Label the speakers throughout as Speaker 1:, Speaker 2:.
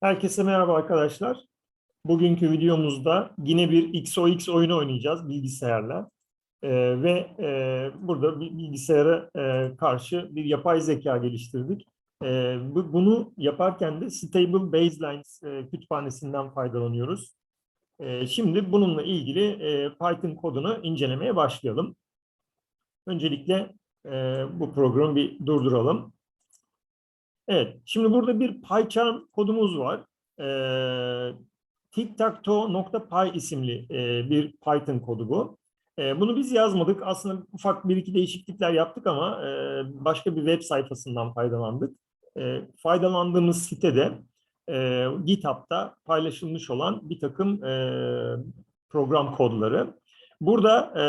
Speaker 1: Herkese merhaba arkadaşlar. Bugünkü videomuzda yine bir XOX oyunu oynayacağız bilgisayarla. Ee, ve e, burada bilgisayara e, karşı bir yapay zeka geliştirdik. Ee, bu- bunu yaparken de Stable Baselines e, kütüphanesinden faydalanıyoruz. Ee, şimdi bununla ilgili e, Python kodunu incelemeye başlayalım. Öncelikle e, bu programı bir durduralım. Evet, şimdi burada bir PyCharm kodumuz var. Ee, tictactoe.py isimli e, bir Python kodu bu. E, bunu biz yazmadık. Aslında ufak bir iki değişiklikler yaptık ama e, başka bir web sayfasından faydalandık. E, faydalandığımız sitede e, GitHub'da paylaşılmış olan bir takım e, program kodları. Burada e,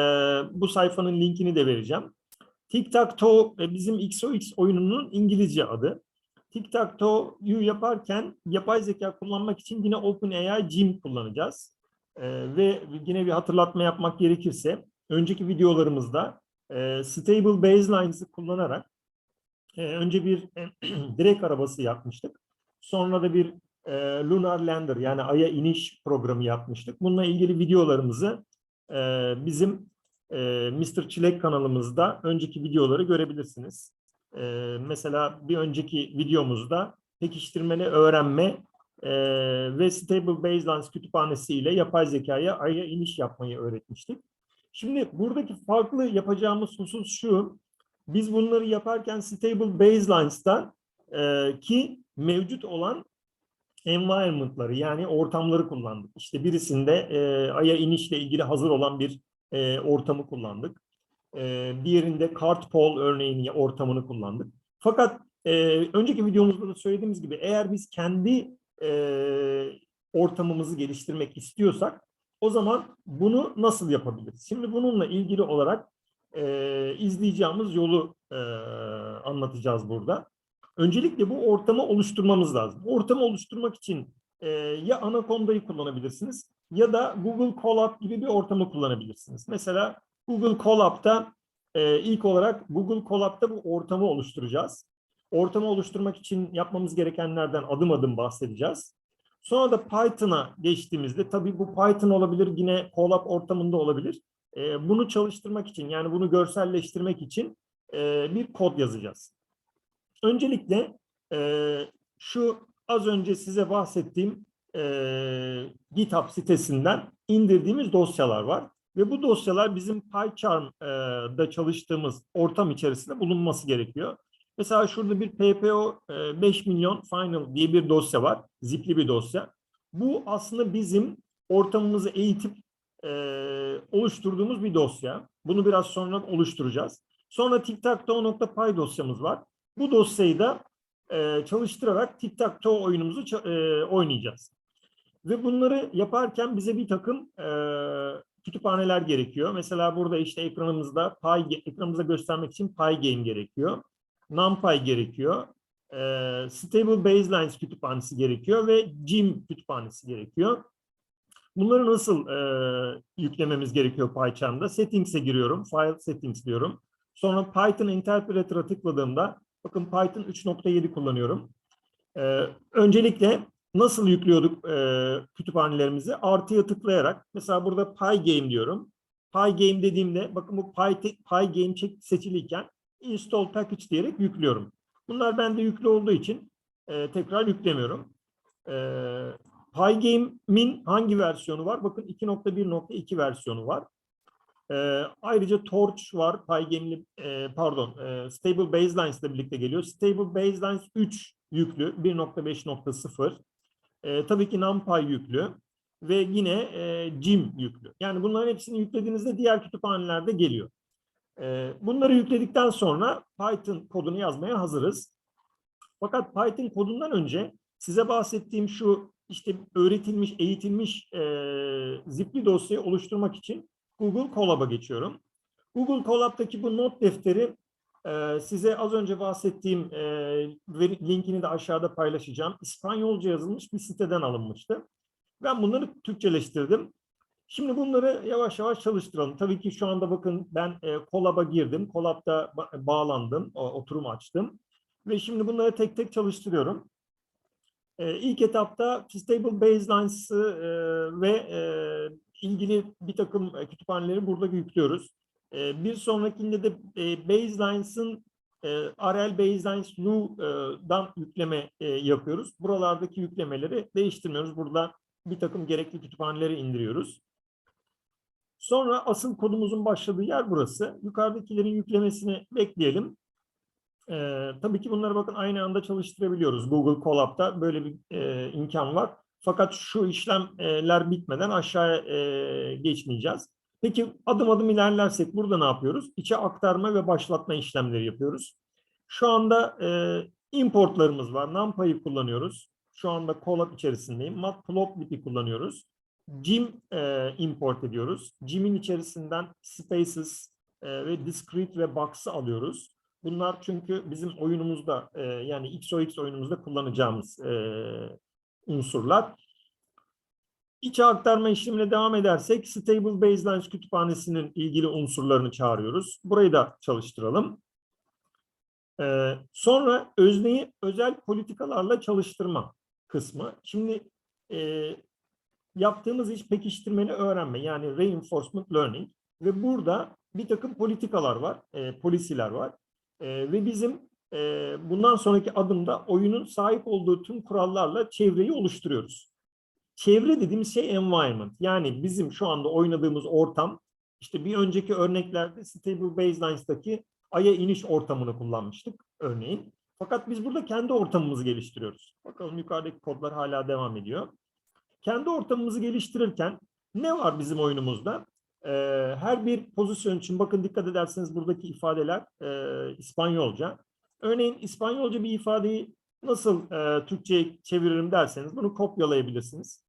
Speaker 1: bu sayfanın linkini de vereceğim. Tic-Tac-Toe e, bizim XOX oyununun İngilizce adı. Tic-Tac-Toe'yu yaparken yapay zeka kullanmak için yine OpenAI Jim kullanacağız. Ee, ve yine bir hatırlatma yapmak gerekirse önceki videolarımızda e, Stable Baselines'ı kullanarak e, önce bir direk arabası yapmıştık. Sonra da bir e, Lunar Lander yani Ay'a iniş programı yapmıştık. Bununla ilgili videolarımızı e, bizim e, Mr. Çilek kanalımızda önceki videoları görebilirsiniz. Ee, mesela bir önceki videomuzda pekiştirmeli öğrenme e, ve Stable Baselines kütüphanesi ile yapay zekaya Ay'a iniş yapmayı öğretmiştik. Şimdi buradaki farklı yapacağımız husus şu. Biz bunları yaparken Stable Baselines'tan e, ki mevcut olan environment'ları yani ortamları kullandık. İşte birisinde e, Ay'a inişle ilgili hazır olan bir e, ortamı kullandık. E, diğerinde Cartpol örneğini ortamını kullandık. Fakat e, önceki videomuzda da söylediğimiz gibi eğer biz kendi e, ortamımızı geliştirmek istiyorsak o zaman bunu nasıl yapabiliriz? Şimdi bununla ilgili olarak e, izleyeceğimiz yolu e, anlatacağız burada. Öncelikle bu ortamı oluşturmamız lazım. Ortamı oluşturmak için e, ya Anaconda'yı kullanabilirsiniz ya da Google Colab gibi bir ortamı kullanabilirsiniz. Mesela Google Colab'da e, ilk olarak Google Colab'da bu ortamı oluşturacağız. Ortamı oluşturmak için yapmamız gerekenlerden adım adım bahsedeceğiz. Sonra da Python'a geçtiğimizde tabii bu Python olabilir yine Colab ortamında olabilir. E, bunu çalıştırmak için yani bunu görselleştirmek için e, bir kod yazacağız. Öncelikle e, şu az önce size bahsettiğim e, GitHub sitesinden indirdiğimiz dosyalar var. Ve bu dosyalar bizim PyCharm'da çalıştığımız ortam içerisinde bulunması gerekiyor. Mesela şurada bir PPO e, 5 milyon final diye bir dosya var. Zipli bir dosya. Bu aslında bizim ortamımızı eğitip e, oluşturduğumuz bir dosya. Bunu biraz sonra oluşturacağız. Sonra tictactoe.py dosyamız var. Bu dosyayı da e, çalıştırarak tic-tac-toe oyunumuzu e, oynayacağız. Ve bunları yaparken bize bir takım e, kütüphaneler gerekiyor. Mesela burada işte ekranımızda Py, ekranımıza göstermek için PyGame gerekiyor. NumPy gerekiyor. E, Stable Baselines kütüphanesi gerekiyor ve Jim kütüphanesi gerekiyor. Bunları nasıl e, yüklememiz gerekiyor PyCharm'da? Settings'e giriyorum. File Settings diyorum. Sonra Python Interpreter'a tıkladığımda bakın Python 3.7 kullanıyorum. E, öncelikle nasıl yüklüyorduk e, kütüphanelerimizi? Artıya tıklayarak mesela burada PyGame diyorum. PyGame dediğimde bakın bu Py, seçiliyken install package diyerek yüklüyorum. Bunlar bende yüklü olduğu için e, tekrar yüklemiyorum. E, PyGame'in hangi versiyonu var? Bakın 2.1.2 versiyonu var. E, ayrıca Torch var. PyGame'li e, pardon e, Stable Baselines ile birlikte geliyor. Stable Baselines 3 yüklü 1.5.0. E, tabii ki NumPy yüklü ve yine e, Jim yüklü. Yani bunların hepsini yüklediğinizde diğer kütüphanelerde geliyor. E, bunları yükledikten sonra Python kodunu yazmaya hazırız. Fakat Python kodundan önce size bahsettiğim şu işte öğretilmiş, eğitilmiş e, zipli dosyayı oluşturmak için Google Colab'a geçiyorum. Google Colab'daki bu not defteri size az önce bahsettiğim e, linkini de aşağıda paylaşacağım. İspanyolca yazılmış bir siteden alınmıştı. Ben bunları Türkçeleştirdim. Şimdi bunları yavaş yavaş çalıştıralım. Tabii ki şu anda bakın ben e, Colab'a girdim. Colab'da ba- bağlandım, oturum açtım. Ve şimdi bunları tek tek çalıştırıyorum. E, ilk etapta Stable Baselines'ı e, ve e, ilgili bir takım e, kütüphaneleri burada yüklüyoruz. E, bir sonrakinde de e, Baselines'ın e, RL Baselines Lu'dan yükleme e, yapıyoruz. Buralardaki yüklemeleri değiştirmiyoruz. Burada bir takım gerekli kütüphaneleri indiriyoruz. Sonra asıl kodumuzun başladığı yer burası. Yukarıdakilerin yüklemesini bekleyelim. Ee, tabii ki bunları bakın aynı anda çalıştırabiliyoruz. Google Colab'da böyle bir e, imkan var. Fakat şu işlemler bitmeden aşağıya e, geçmeyeceğiz. Peki adım adım ilerlersek burada ne yapıyoruz? İçe aktarma ve başlatma işlemleri yapıyoruz. Şu anda e, importlarımız var. NumPy'yi kullanıyoruz. Şu anda Colab içerisindeyim. Matplotlib'i kullanıyoruz. Gim e, import ediyoruz. Gim'in içerisinden spaces e, ve discrete ve box'ı alıyoruz. Bunlar çünkü bizim oyunumuzda e, yani XOX oyunumuzda kullanacağımız e, unsurlar. İçe aktarma işlemine devam edersek Stable Baselines kütüphanesinin ilgili unsurlarını çağırıyoruz. Burayı da çalıştıralım. Ee, sonra özneyi özel politikalarla çalıştırma kısmı. Şimdi e, yaptığımız iş pekiştirmeli öğrenme yani reinforcement learning ve burada bir takım politikalar var, e, polisiler var E, ve bizim e, bundan sonraki adımda oyunun sahip olduğu tüm kurallarla çevreyi oluşturuyoruz. Çevre dediğimiz şey environment. Yani bizim şu anda oynadığımız ortam, işte bir önceki örneklerde Stable Baselines'daki Ay'a iniş ortamını kullanmıştık örneğin. Fakat biz burada kendi ortamımızı geliştiriyoruz. Bakalım yukarıdaki kodlar hala devam ediyor. Kendi ortamımızı geliştirirken ne var bizim oyunumuzda? Ee, her bir pozisyon için bakın dikkat ederseniz buradaki ifadeler e, İspanyolca. Örneğin İspanyolca bir ifadeyi nasıl e, Türkçe'ye çeviririm derseniz bunu kopyalayabilirsiniz.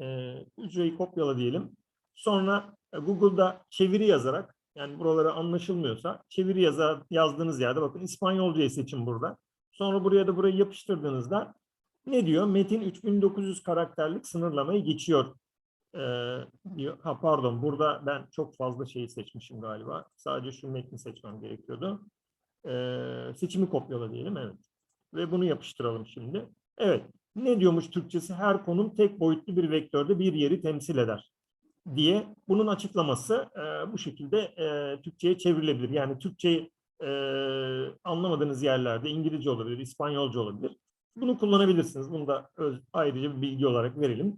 Speaker 1: E, hücreyi kopyala diyelim. Sonra e, Google'da çeviri yazarak yani buraları anlaşılmıyorsa çeviri yazar, yazdığınız yerde bakın İspanyolcayı seçin burada. Sonra buraya da burayı yapıştırdığınızda ne diyor? Metin 3900 karakterlik sınırlamayı geçiyor. Diyor. ha, pardon burada ben çok fazla şeyi seçmişim galiba. Sadece şu metni seçmem gerekiyordu. Ee, seçimi kopyala diyelim evet. Ve bunu yapıştıralım şimdi. Evet. Ne diyormuş Türkçesi? Her konum tek boyutlu bir vektörde bir yeri temsil eder diye bunun açıklaması e, bu şekilde e, Türkçe'ye çevrilebilir. Yani Türkçeyi e, anlamadığınız yerlerde İngilizce olabilir, İspanyolca olabilir. Bunu kullanabilirsiniz. Bunu da öz, ayrıca bir bilgi olarak verelim.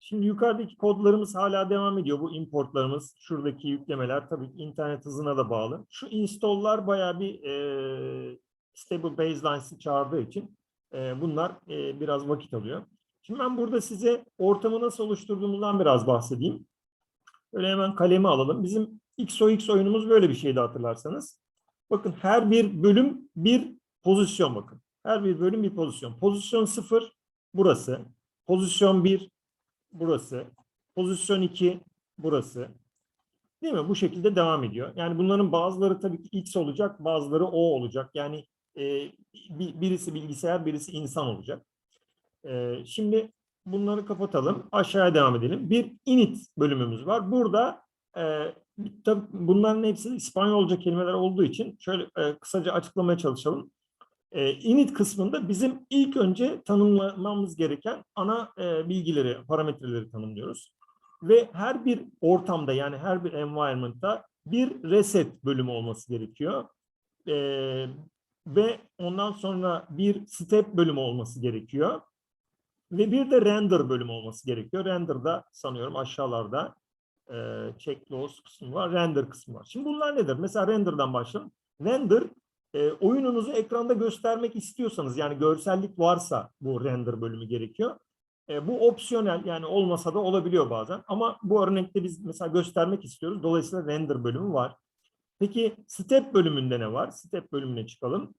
Speaker 1: Şimdi yukarıdaki kodlarımız hala devam ediyor. Bu importlarımız, şuradaki yüklemeler tabii internet hızına da bağlı. Şu install'lar bayağı bir e, stable baselines'ı çağırdığı için e, bunlar e, biraz vakit alıyor. Şimdi ben burada size ortamı nasıl oluşturduğumuzdan biraz bahsedeyim. Böyle hemen kalemi alalım. Bizim XOX oyunumuz böyle bir şeydi hatırlarsanız. Bakın her bir bölüm bir pozisyon bakın. Her bir bölüm bir pozisyon. Pozisyon 0 burası. Pozisyon 1 burası. Pozisyon 2 burası. Değil mi? Bu şekilde devam ediyor. Yani bunların bazıları tabii ki X olacak, bazıları O olacak. Yani e, birisi bilgisayar, birisi insan olacak. E, şimdi bunları kapatalım. Aşağıya devam edelim. Bir init bölümümüz var. Burada e, tabii bunların hepsi İspanyolca kelimeler olduğu için şöyle e, kısaca açıklamaya çalışalım. E, init kısmında bizim ilk önce tanımlamamız gereken ana bilgileri, parametreleri tanımlıyoruz. Ve her bir ortamda yani her bir environment'ta bir reset bölümü olması gerekiyor. Ve ondan sonra bir step bölümü olması gerekiyor. Ve bir de render bölümü olması gerekiyor. Render'da sanıyorum aşağılarda e, check loss kısmı var, render kısmı var. Şimdi bunlar nedir? Mesela render'dan başlayalım. Render e, oyununuzu ekranda göstermek istiyorsanız yani görsellik varsa bu render bölümü gerekiyor. E, bu opsiyonel yani olmasa da olabiliyor bazen ama bu örnekte biz mesela göstermek istiyoruz. Dolayısıyla render bölümü var. Peki step bölümünde ne var? Step bölümüne çıkalım.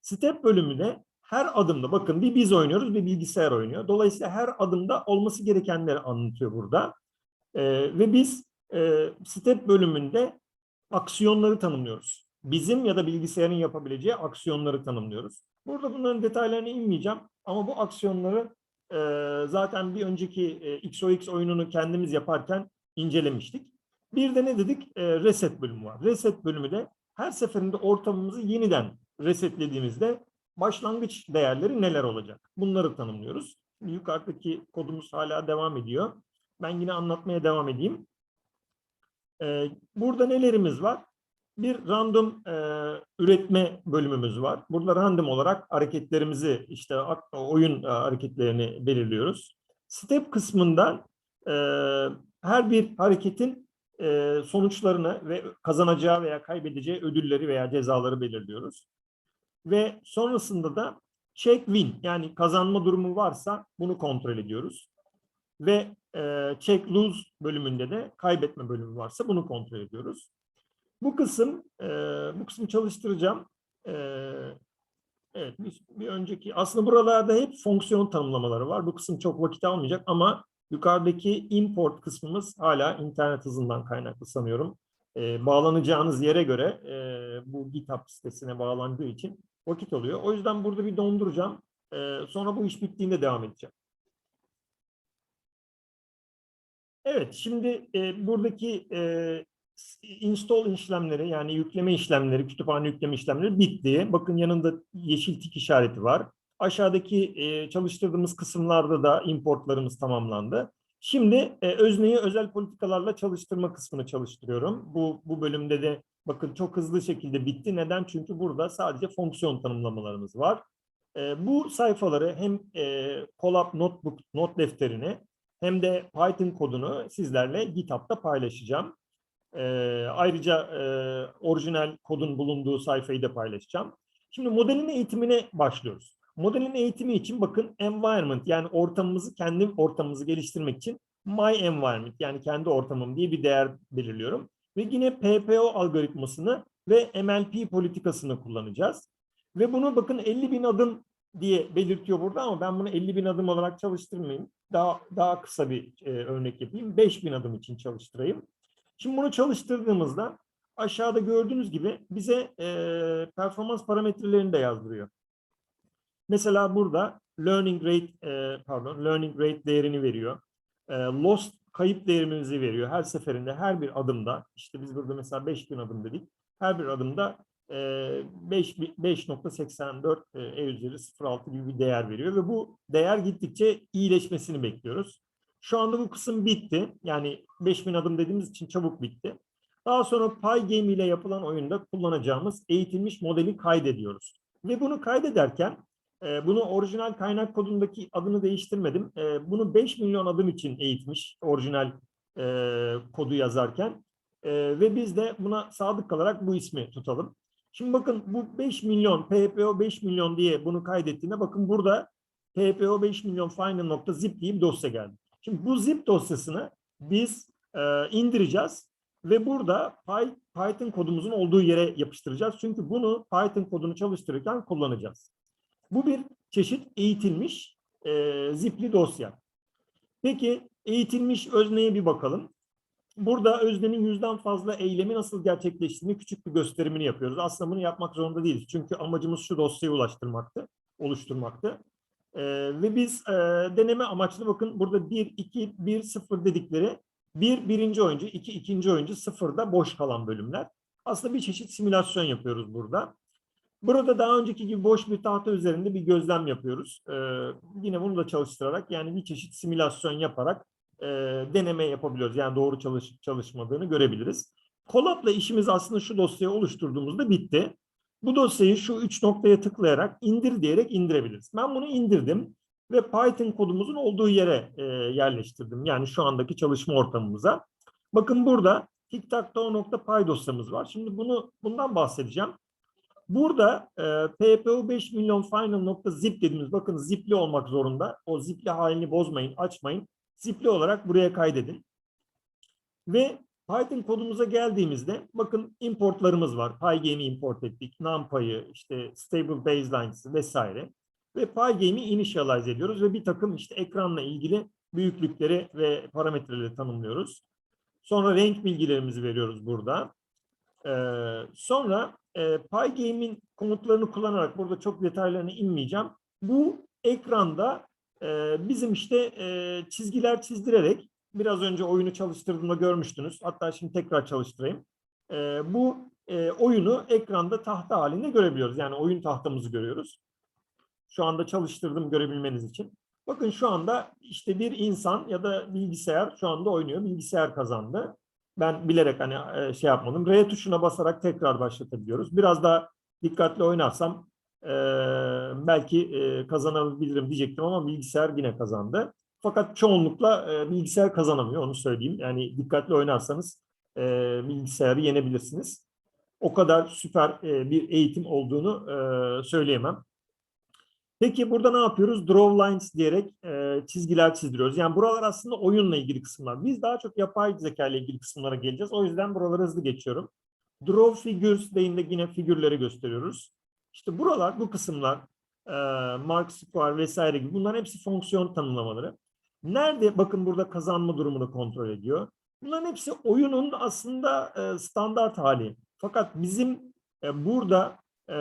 Speaker 1: Step bölümünde her adımda bakın bir biz oynuyoruz bir bilgisayar oynuyor. Dolayısıyla her adımda olması gerekenleri anlatıyor burada. E, ve biz e, step bölümünde aksiyonları tanımlıyoruz. Bizim ya da bilgisayarın yapabileceği aksiyonları tanımlıyoruz. Burada bunların detaylarına inmeyeceğim ama bu aksiyonları e, zaten bir önceki e, XOX oyununu kendimiz yaparken incelemiştik. Bir de ne dedik? E, reset bölümü var. Reset bölümü de her seferinde ortamımızı yeniden resetlediğimizde başlangıç değerleri neler olacak? Bunları tanımlıyoruz. Şimdi yukarıdaki kodumuz hala devam ediyor. Ben yine anlatmaya devam edeyim. Ee, burada nelerimiz var? Bir random e, üretme bölümümüz var. Burada random olarak hareketlerimizi, işte oyun e, hareketlerini belirliyoruz. Step kısmından e, her bir hareketin sonuçlarını ve kazanacağı veya kaybedeceği ödülleri veya cezaları belirliyoruz. Ve sonrasında da check win yani kazanma durumu varsa bunu kontrol ediyoruz. Ve check lose bölümünde de kaybetme bölümü varsa bunu kontrol ediyoruz. Bu kısım bu kısmı çalıştıracağım. Evet bir önceki aslında buralarda hep fonksiyon tanımlamaları var. Bu kısım çok vakit almayacak ama yukarıdaki import kısmımız hala internet hızından kaynaklı sanıyorum. E, bağlanacağınız yere göre e, bu GitHub sitesine bağlandığı için vakit oluyor. O yüzden burada bir donduracağım. E, sonra bu iş bittiğinde devam edeceğim. Evet, şimdi e, buradaki e, install işlemleri yani yükleme işlemleri, kütüphane yükleme işlemleri bitti. Bakın yanında yeşil tik işareti var. Aşağıdaki e, çalıştırdığımız kısımlarda da importlarımız tamamlandı. Şimdi e, özneyi özel politikalarla çalıştırma kısmını çalıştırıyorum. Bu, bu bölümde de bakın çok hızlı şekilde bitti. Neden? Çünkü burada sadece fonksiyon tanımlamalarımız var. E, bu sayfaları hem e, Colab Notebook, not defterini hem de Python kodunu sizlerle GitHub'da paylaşacağım. E, ayrıca orijinal kodun bulunduğu sayfayı da paylaşacağım. Şimdi modelin eğitimine başlıyoruz. Modelin eğitimi için bakın environment yani ortamımızı kendi ortamımızı geliştirmek için my environment yani kendi ortamım diye bir değer belirliyorum. Ve yine PPO algoritmasını ve MLP politikasını kullanacağız. Ve bunu bakın 50 bin adım diye belirtiyor burada ama ben bunu 50 bin adım olarak çalıştırmayayım. Daha daha kısa bir e, örnek yapayım. 5 bin adım için çalıştırayım. Şimdi bunu çalıştırdığımızda aşağıda gördüğünüz gibi bize e, performans parametrelerini de yazdırıyor. Mesela burada learning rate e, pardon learning rate değerini veriyor. E, lost kayıp değerimizi veriyor. Her seferinde her bir adımda işte biz burada mesela 5000 adım dedik. Her bir adımda e, 5 5.84 e, e üzeri 0.6 gibi bir değer veriyor ve bu değer gittikçe iyileşmesini bekliyoruz. Şu anda bu kısım bitti. Yani 5000 adım dediğimiz için çabuk bitti. Daha sonra PyGame ile yapılan oyunda kullanacağımız eğitilmiş modeli kaydediyoruz. Ve bunu kaydederken e, bunu orijinal kaynak kodundaki adını değiştirmedim. E, bunu 5 milyon adım için eğitmiş orijinal e, kodu yazarken. E, ve biz de buna sadık kalarak bu ismi tutalım. Şimdi bakın bu 5 milyon, PPO 5 milyon diye bunu kaydettiğinde bakın burada PPO 5 milyon final.zip diye bir dosya geldi. Şimdi bu zip dosyasını biz e, indireceğiz ve burada Python kodumuzun olduğu yere yapıştıracağız. Çünkü bunu Python kodunu çalıştırırken kullanacağız. Bu bir çeşit eğitilmiş e, zipli dosya. Peki eğitilmiş özneye bir bakalım. Burada öznenin yüzden fazla eylemi nasıl gerçekleştiğini küçük bir gösterimini yapıyoruz. Aslında bunu yapmak zorunda değiliz. Çünkü amacımız şu dosyayı ulaştırmaktı, oluşturmaktı. Ee, ve biz e, deneme amaçlı bakın burada 1, 2, 1, 0 dedikleri 1 birinci oyuncu, 2 ikinci oyuncu, 0 da boş kalan bölümler. Aslında bir çeşit simülasyon yapıyoruz burada. Burada daha önceki gibi boş bir tahta üzerinde bir gözlem yapıyoruz. Ee, yine bunu da çalıştırarak yani bir çeşit simülasyon yaparak e, deneme yapabiliyoruz. Yani doğru çalışıp çalışmadığını görebiliriz. Colab'la işimiz aslında şu dosyayı oluşturduğumuzda bitti. Bu dosyayı şu üç noktaya tıklayarak indir diyerek indirebiliriz. Ben bunu indirdim ve Python kodumuzun olduğu yere e, yerleştirdim. Yani şu andaki çalışma ortamımıza. Bakın burada tic-tac-toe.py dosyamız var. Şimdi bunu bundan bahsedeceğim. Burada e, PPO 5 milyon final.zip dediğimiz bakın zipli olmak zorunda. O zipli halini bozmayın, açmayın. Zipli olarak buraya kaydedin. Ve Python kodumuza geldiğimizde bakın importlarımız var. PyGame'i import ettik. NumPy'ı, işte Stable Baselines'ı vesaire. Ve PyGame'i initialize ediyoruz ve bir takım işte ekranla ilgili büyüklükleri ve parametreleri tanımlıyoruz. Sonra renk bilgilerimizi veriyoruz burada. Ee, sonra e, PyGame'in komutlarını kullanarak burada çok detaylarına inmeyeceğim. Bu ekranda e, bizim işte e, çizgiler çizdirerek biraz önce oyunu çalıştırdığımda görmüştünüz. Hatta şimdi tekrar çalıştırayım. E, bu e, oyunu ekranda tahta halinde görebiliyoruz. Yani oyun tahtamızı görüyoruz. Şu anda çalıştırdım görebilmeniz için. Bakın şu anda işte bir insan ya da bilgisayar şu anda oynuyor. Bilgisayar kazandı. Ben bilerek hani e, şey yapmadım. R tuşuna basarak tekrar başlatabiliyoruz. Biraz daha dikkatli oynarsam e, belki e, kazanabilirim diyecektim ama bilgisayar yine kazandı. Fakat çoğunlukla e, bilgisayar kazanamıyor onu söyleyeyim. Yani dikkatli oynarsanız e, bilgisayarı yenebilirsiniz. O kadar süper e, bir eğitim olduğunu e, söyleyemem. Peki burada ne yapıyoruz? Draw lines diyerek e, çizgiler çizdiriyoruz. Yani buralar aslında oyunla ilgili kısımlar. Biz daha çok yapay zeka ile ilgili kısımlara geleceğiz. O yüzden buraları hızlı geçiyorum. Draw figures deyince yine figürleri gösteriyoruz. İşte buralar, bu kısımlar, e, mark square vesaire gibi bunların hepsi fonksiyon tanımlamaları. Nerede bakın burada kazanma durumunu kontrol ediyor. Bunların hepsi oyunun aslında e, standart hali. Fakat bizim e, burada e,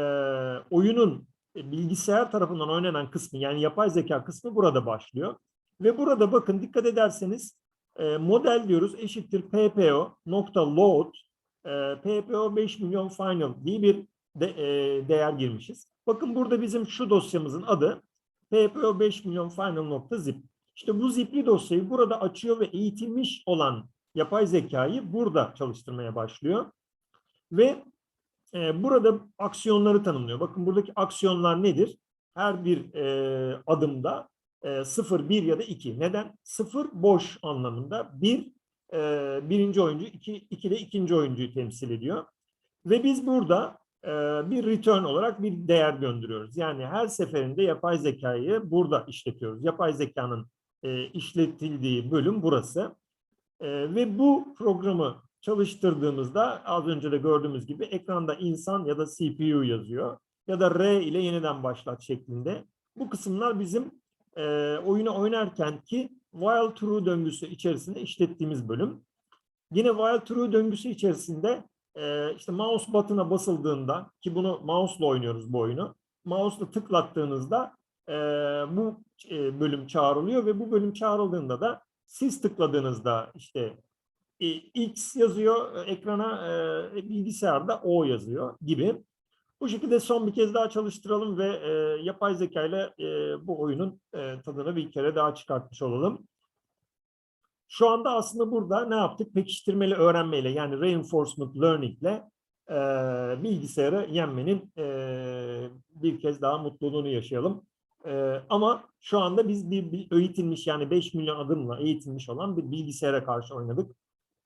Speaker 1: oyunun bilgisayar tarafından oynanan kısmı yani yapay zeka kısmı burada başlıyor. Ve burada bakın dikkat ederseniz e, model diyoruz eşittir PPO nokta load e, PPO 5 milyon final diye bir de, e, değer girmişiz. Bakın burada bizim şu dosyamızın adı PPO 5 milyon final nokta zip. İşte bu zipli dosyayı burada açıyor ve eğitilmiş olan yapay zekayı burada çalıştırmaya başlıyor. Ve e, burada aksiyonları tanımlıyor. Bakın buradaki aksiyonlar nedir? Her bir e, adımda e, 0, 1 ya da 2. Neden? 0 boş anlamında. 1 e, birinci oyuncu, 2, 2 de ikinci oyuncuyu temsil ediyor. Ve biz burada e, bir return olarak bir değer gönderiyoruz. Yani her seferinde yapay zekayı burada işletiyoruz. Yapay zekanın işletildiği bölüm burası. Ve bu programı çalıştırdığımızda az önce de gördüğümüz gibi ekranda insan ya da CPU yazıyor. Ya da R ile yeniden başlat şeklinde. Bu kısımlar bizim e, oyunu oynarken ki while true döngüsü içerisinde işlettiğimiz bölüm. Yine while true döngüsü içerisinde e, işte mouse button'a basıldığında ki bunu mouse'la oynuyoruz bu oyunu. Mouse'la tıklattığınızda e, bu e, bölüm çağrılıyor ve bu bölüm çağrıldığında da siz tıkladığınızda işte e, X yazıyor e, ekrana e, bilgisayarda O yazıyor gibi. Bu şekilde son bir kez daha çalıştıralım ve e, yapay zeka ile e, bu oyunun e, tadını bir kere daha çıkartmış olalım. Şu anda aslında burada ne yaptık? Pekiştirmeli öğrenmeyle yani reinforcement learning ile e, bilgisayarı yenmenin e, bir kez daha mutluluğunu yaşayalım. E, ama şu anda biz bir, bir eğitilmiş yani 5 milyon adımla eğitilmiş olan bir bilgisayara karşı oynadık.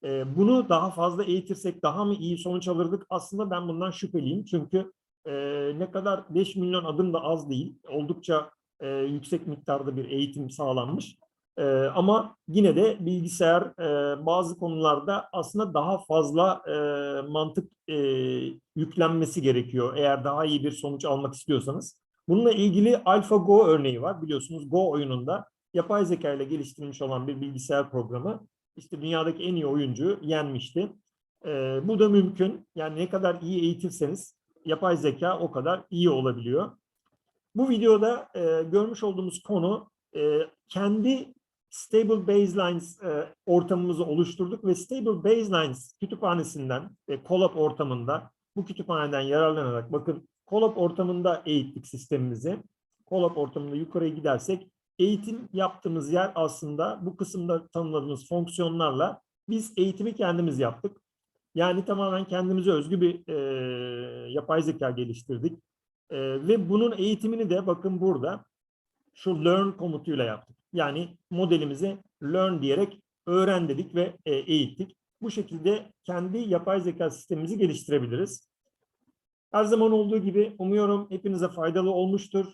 Speaker 1: E, bunu daha fazla eğitirsek daha mı iyi sonuç alırdık? Aslında ben bundan şüpheliyim. Çünkü e, ne kadar 5 milyon adım da az değil. Oldukça e, yüksek miktarda bir eğitim sağlanmış. E, ama yine de bilgisayar e, bazı konularda aslında daha fazla e, mantık e, yüklenmesi gerekiyor. Eğer daha iyi bir sonuç almak istiyorsanız. Bununla ilgili AlphaGo örneği var. Biliyorsunuz Go oyununda yapay zeka ile geliştirilmiş olan bir bilgisayar programı işte dünyadaki en iyi oyuncuyu yenmişti. E, bu da mümkün. Yani ne kadar iyi eğitirseniz yapay zeka o kadar iyi olabiliyor. Bu videoda e, görmüş olduğumuz konu e, kendi Stable Baselines e, ortamımızı oluşturduk ve Stable Baselines kütüphanesinden ve Colab ortamında bu kütüphaneden yararlanarak bakın Colab ortamında eğittik sistemimizi. Colab ortamında yukarıya gidersek eğitim yaptığımız yer aslında bu kısımda tanımladığımız fonksiyonlarla biz eğitimi kendimiz yaptık. Yani tamamen kendimize özgü bir e, yapay zeka geliştirdik. E, ve bunun eğitimini de bakın burada şu learn komutuyla yaptık. Yani modelimizi learn diyerek öğren dedik ve e, eğittik. Bu şekilde kendi yapay zeka sistemimizi geliştirebiliriz. Her zaman olduğu gibi umuyorum hepinize faydalı olmuştur.